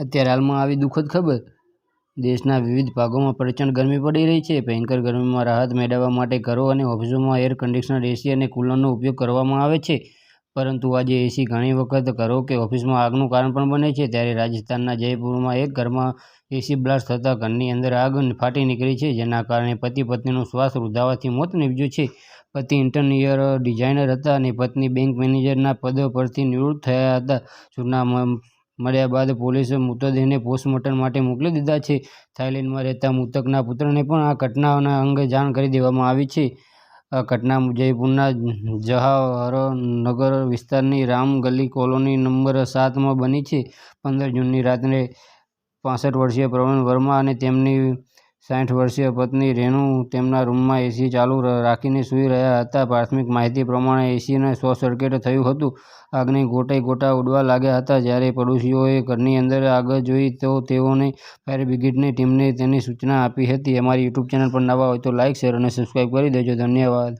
અત્યારે હાલમાં આવી દુઃખદ ખબર? દેશના વિવિધ ભાગોમાં પ્રચંડ ગરમી પડી રહી છે. ભયંકર ગરમીમાં રાહત મેળવવા માટે ઘરો અને ઓફિસોમાં એર કન્ડિશનર એસી અને કુલરનો ઉપયોગ કરવામાં આવે છે. પરંતુ આજે એસી ઘણી વખત ઘરો કે ઓફિસમાં આગનું કારણ પણ બને છે. ત્યારે રાજસ્થાનના જયપુરમાં એક ઘરમાં એસી બ્લાસ્ટ થતાં ઘરની અંદર આગ ફાટી નીકળી છે, જેના કારણે પતિ પત્નીનું શ્વાસ રૂધાવાથી મોત નીપજ્યું છે. પતિ ઇન્ટરનિયર ડિઝાઇનર હતા અને પત્ની બેંક મેનેજરના પદ પરથી નિવૃત્ત થયા હતા. સૂચના મળ્યા બાદ પોલીસે મૃતદેહને પોસ્ટમોર્ટમ માટે મોકલી દીધા છે. થાઇલેન્ડમાં રહેતા મૃતકના પુત્રને પણ આ ઘટનાના અંગે જાણ કરી દેવામાં આવી છે. આ ઘટના જયપુરના જવાહરનગર વિસ્તારની રામ ગલી કોલોની નંબર સાતમાં બની છે. પંદર જૂનની રાત્રે પાસઠ વર્ષીય પ્રવીણ વર્મા અને તેમની સાઠ વર્ષીય પત્ની રેણુ તેમના રૂમમાં એસી ચાલુ રાખીને સૂઈ રહ્યા હતા. પ્રાથમિક માહિતી પ્રમાણે એસીને શોર્ટ સર્કિટ થયું હતું. આગને ગોટે ગોટા ઉડવા લાગ્યા હતા. જ્યારે પડોશીઓએ ઘરની અંદર આગ જોઈ, તો તેઓને ફાયર બ્રિગેડની ટીમને તેની સૂચના આપી હતી. અમારી યુટ્યુબ ચેનલ પર નવા હોય તો લાઇક શેર અને સબસ્ક્રાઇબ કરી દેજો. ધન્યવાદ.